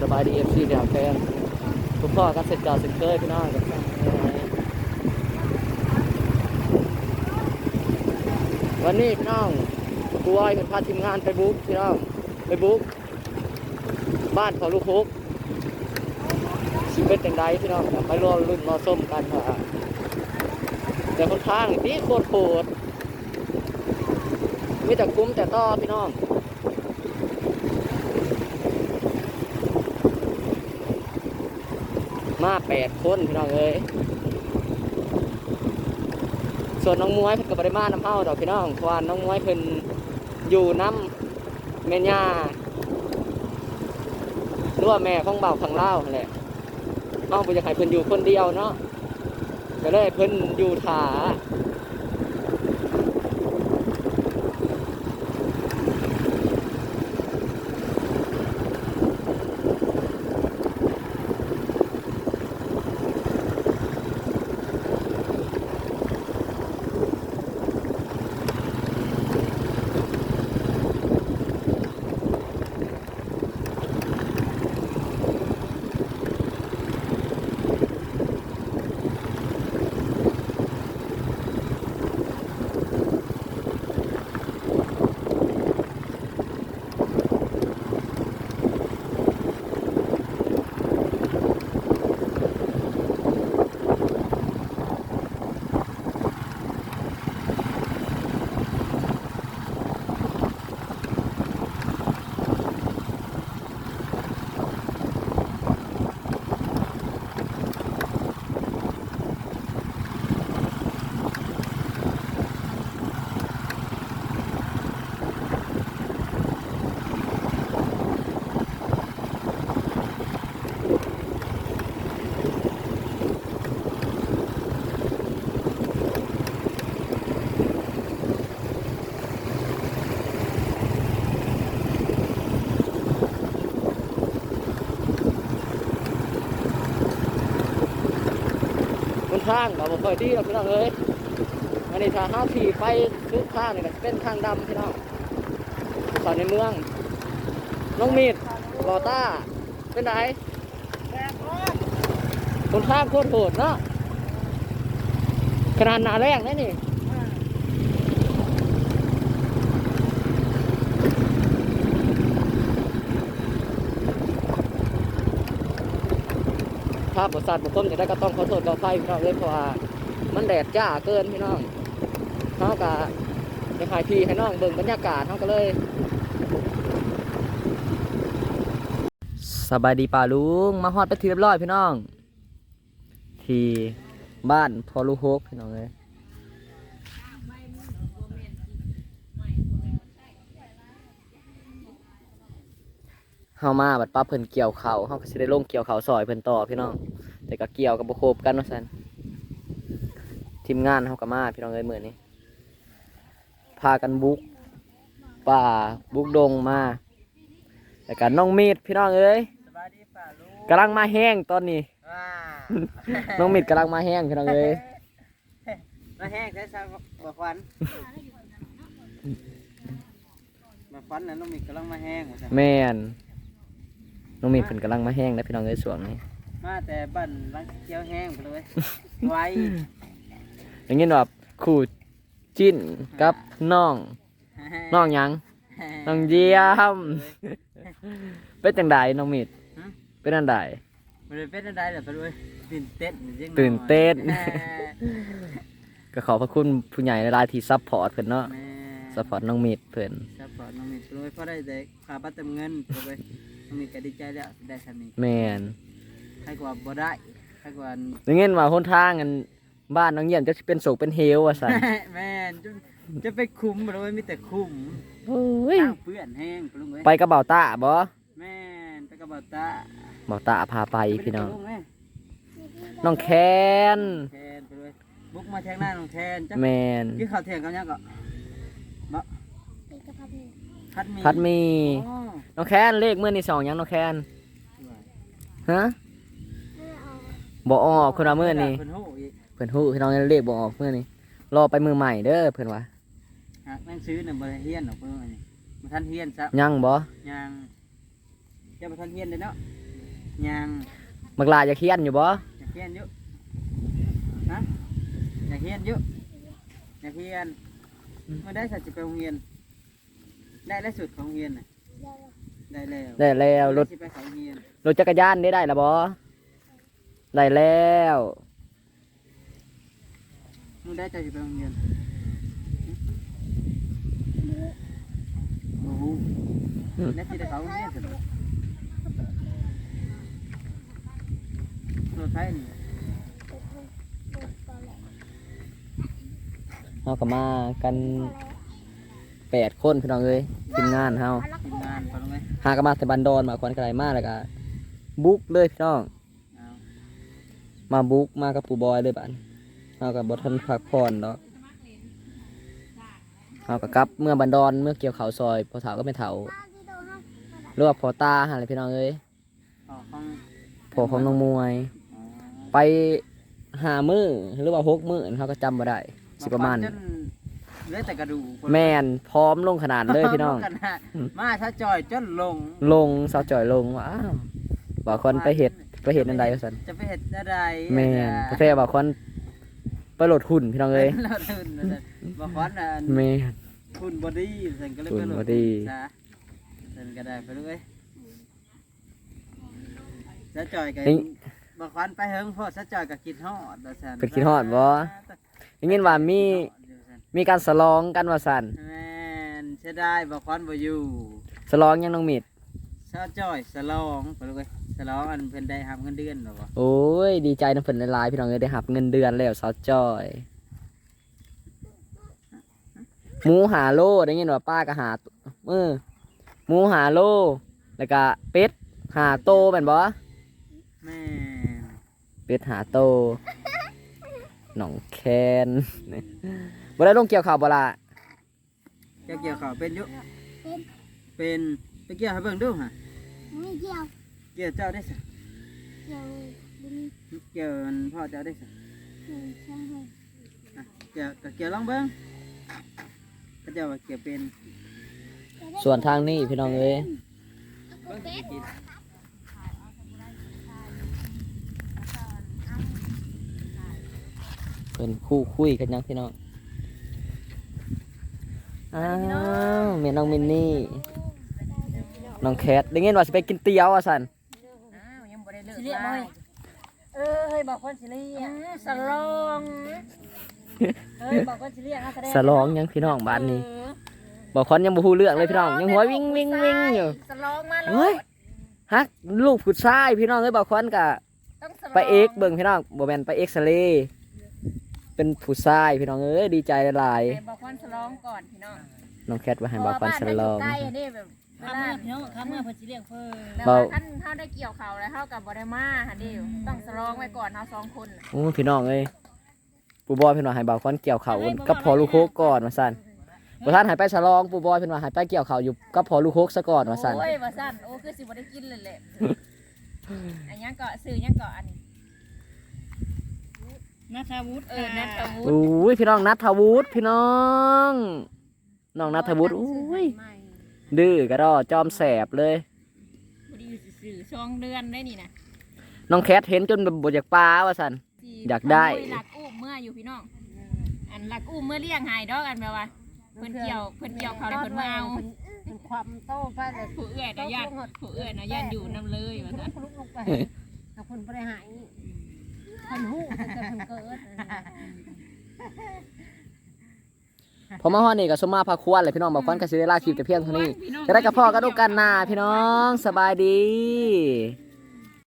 สบายดีเอฟซีเดียวแฟนทุกพ่อกันเสร็จเก่าเสร็จเคยพี่น้องกับวันนี้พี่น้องกูอ้อยเป็นพาทีมงานไปบุ๊กพี่น้องไปบุ๊กบ้านของลูกคุกสิเป็นจังไดพี่น้องไปรอรุ่นรอส้มกันค่ะแต่คนข้างนี่โคตรโหดมีแต่คุ้มแต่ต้อพี่น้อง มาแปดคนพี่น้องเอ้ยส่วนน้องมวยเพิ่นก็บบริมาน้ำเฮาดอกพี่น้องเพราะว่าน้องมวยเพิ่นอยู่น้ำแม่ย่าหรือว่าแม่ของเบาขังเล่าแหละเฮาบ่อยากให้เพิ่นอยู่คนเดียวเนาะก็เลยเพิ่นอยู่ถา คนข้างเราบ่ค่อยดีหรอกพี่น้องเอ้ยอันนี้ถ้าห้าขี่ไปทุกข้างนี่ก็จะเป็นข้างดำพี่น้องตอนในเมือง น้องมีดลอต้า เป็นไงคนข้างโคตรโหดเนาะขนาดหนาแรงนะนี่ ภาพบทสัตว์บุคคลจะได้ก็ต้องขอโทษขออภัยพี่น้องเลยเพราะว่ามันแดดจ้าเกินพี่น้องเขากะไปขายทีให้น้องเบิ่งบรรยากาศเขาก็เลยสบายดีป่าลุงมาฮอดไปทีเรียบร้อยพี่น้อง ที่บ้านพอลูกฮกพี่น้องเลย เฮามาบัดป้าเพิ่นเกี่ยวเขาวเฮาก็สิได้ลงเกี่ยวเขาวซอยเพิ่นต่อพี่น้อง แต่ก็เกี่ยวกับบ่ครบกันว่าซั่นทีมงานเฮาก็มาพี่น้องเอ้ยมื้อนี้พากันบุกป่าบุกดงมาแล้วก็น้องมีดพี่น้องเอ้ยสบายดีป่าลูกกำลังมาแห้งตอนนี้ว้าน้องมีดกำลังมาแห้งพี่น้องเอ้ยมาแห้งได้ซะบ่ควันมาควันน่ะน้องมีกำลังมาแห้งว่าซั่นแม่น น้องมีดเพิ่นกำลังมาแห้งนะพี่น้องเอ้ยสวงนี้มาแต่บ้านหลังเขียวแห้งไปเลยไว้อย่างงี้แบบคู่จิ้นกับน้องน้องหยังน้องเยี่ยมเป็นจังไดน้องมีดเป็นอันใดบ่ได้เป็นอะไรล่ะไปเลยตื่นเต้นจังตื่นเต้นแม่ก็ขอบพระคุณผู้ใหญ่หลายๆที่ซัพพอร์ตเพิ่นเนาะแม่ซัพพอร์ตน้องมีดเพิ่นซัพพอร์ตน้องมีไปเลยพอได้แต่ค่าบัตรเติมเงินไปเลยน้อง มีก็ดีใจแล้วได้คันนี้แม่นใครกว่าบ่ได้ใครกว่าอย่างงี้ว่าหนทางกันบ้านน้องเยี่ยมจะเป็นโศกเป็นเฮวว่าซั่นแม่นจะจะไปคุมบ่เลยมีแต่คุมโอ้ยตั้งเปื้อนแห้งปลุงเอ้ยไปกับเบาตาบ่แม่นไปกับบ่าวตาเบาตาพาไปพี่น้องไปดูปลุงแม่น้องแคนแทนไปเลยบุกมาแทงหน้าน้องแทนจ้ะแมนกินข้าวเที่ยงกันยังก็บ่พัดห มีพัดมีอ๋อน้องแคนเลขเมื่อนี่สองหยังน้องแคนฮะบ่ออกคนละเมื่อนี่เพิ่นโหอีกเพิ่นฮู้พี่น้องเลขบ่ออกเมื่อนี่รอไปมือใหม่เด้อเพิ่นว่าหากหนังสือน่ะบ่ได้เฮียนหรอกเพิ่นว่านี่บ่ทันเฮียนซะยังบ่ยังจะบ่ทันเฮียนเลยเนาะยังบักลาอยากเฮียนอยู่บ่อยากเฮียนอยู่ฮะอยากเฮียนอยู่อยากเฮียนเมื่อได้สัตว์จะไปโรงเรียน ได้แล้วสุดของโรงเรียนน่ะได้แล้วได้แล้วรถสิไปเขาโรงเรียนรถจักรยานได้ได้ละบ่ได้แล้วเมื่อได้จะไปโรงเรียนโอ้โหแล้วสิได้เขาโรงเรียนสิรถไฟนี่เฮาก็มากัน แปดคนพี่น้องเอ้ยทีมงานเฮาทีมงานเขาลงไหมหากันมาแต่บันดอนมาควันไกลมาแล้วก็บุกเลยพี่น้องเอามาบุกมากับปูบอยเลยบัดเฮากับ่ทันพักผ่อนดอกเฮาก็กลับเมื่อบันดอนเมื่อเกี่ยวเขาวซอยพอเฒ่าก็ไม่เฒ่าหรือว่าพอตาหั่นแหละพี่น้องเอ้ยออกห้องพอของน้องมวยอ๋อไปหามือหรือว่าหกมือเขาก็จำมาได้สิประมาณจน เหลือแต่กระดูกแมนพร้อมลงขนาดเลยพี่น้องขนาดมาถ้าจอยจนลง ลงสาวจ่อยลงว้าวบ่าวคนไปเห็ดไปเห็ดนันใดว่าสันจะไปเห็ดอะไรแมนประเภทบ่าวคนไปโหลดหุ่นพี่น้องเอ้ยเราตื่นนะบางคนน่ะแมนคุณบอดี้สันก็เลยไปคุณโหลด body ซะสันก็ได้ไปเลยจะจอยกันบางคนไปเฮิงพ่อจะจอยกับกินฮอดว่าซั่นเป็นคิดฮอดบ่ได้ยินว่ามี มีการสลองกันว่าสันแม่นเสียดายบางคนบ่อยู่สลองยังน้องมิดซาจอยสลองไปเลยสลองอันเพิ่นได้ทำเงินเดือนหรอวะโอ้ย ดีใจน้ำเพิ่นหลายๆพี่น้องเอ้ยได้หับเงินเดือนแล้วสาวจ้อยหมูหาโลได้ยินว่าป้าก็หาเออหมูหาโลแล้วก็เป็ดหาโตแม่นบ่แม่นเป็ดหาโตหนองแคน บ่ได้ลงเกี่ยวข่าวบ่ล่ะเจ้าเกี่ยวข้าวเป็นอยุเป็นไปเกี่ยวให้เบิ่งดูฮะไม่เกี่ยวเกี่ยวเจ้าได้สิเกี่ยวบุญเกี่ยวมันพ่อเจ้าได้สิเกี่ยวใช่ไหมอะเกี่ยวก็เกี่ยวลองเบิ่งเขาเจ้าว่าเกี่ยวเป็นส่วนทางนี้พี่น้องเอ้ยเบิ่งสิกินเป็นคู่คุยกันยังพี่น้อง อ้าวแม่น้องมินนี่ น้องแคทได้ยินว่าสิไปกินเตี๋ยวอะสันสิเรียกบ่เออเฮ้ยบอกคนสิเรียกสลองเฮ้ยบอกคนสิเรียกนะแสดงสลองยังพี่น้องบ้านนี้ บอกคอนยังบ่ฮู้เรื่องเลยพี่น้อง ยังหัววิ่งวิ่งวิ่งอยู่สลองมาเลเฮ้ยยฮักลูกผู้ชายพี่น้องเอ้ยบอกคอนกะต้องสลองไปเอ็กเบิ่งพี่น้องบ่แม่นไปเอ็กซเรย์ เป็นผู้ชายพี่น้องเอ้ยดีใจหลายไปบอกคนสลองก่อนพี่น้องๆน้องแคทว่าให้บอกคอนสลอง เพราะว่าบ้านเรายู่ใกล้อันนี้แบบเวข้ามลาเมื่อพี่น้องข้ามเมื่อเพิ่นสิเลี้ยงเพิ่นแต่เบาว่าท่านท่าได้เกี่ยวเขาแล้วเท่ากับบ่ได้มาหันเดียวต้องสลองไว้ก่อนเท่าสองคนน่ะโอ้พี่น้องเอ้ยปู่บอยเพิ่นว่าให้บอกคอนเกี่ยวเขาวกับพอลูกโคกก่อนว่าซั่นบ่ทันให้ไปฉลองปู่บอยเพิ่นว่าให้ไปเกี่ยวเขาวอยู่กับพอลูกโคกซะก่อนว่าซั่นโอ้ยว่าสั้นโอ้คือสิบ่ได้กินเลยแหละอันยังเกาะซื้อยังเกาะอันนี้ นัทวุฒิเออนัทวุฒิโอ้ยพี่น้องนัทวุฒิพี่น้องน้องนัทวุฒิโอ้ยดื้อกระดอจอมแสบเลยบ่ดีซื่อๆช่องเดือนได้นี่นะน้องแคทเห็นจนแบบบ่อยากปลาว่าซั่นสิอยากได้ขโมยหลักอุ้มเมื่ออยู่พี่น้องอันหลักอุ้มเมื่อเลี้ยงหายดอกอันแบบว่าเพิ่นเกี่ยวเพิ่นเกี่ยวเขาแล้วเพิ่นมาเอาเป็นความโตไปเลยผู้เอื้อยนะญาติผู้เอื้อยนะญาติอยู่นํเลยว่าซั่นลุกลงไปถ้าคนบ่ได้หายเพิ่นฮู้ตั้งแต่เพิ่นเกิดพอมาฮอดนี่ก็สมมาพาควรเลยพี่น้องบอกควันก็สิได้ลาคลิปแต่เพียงเท่านี้จะได้กับพ่อก็ดูกันหน้าพี่น้องสบายดี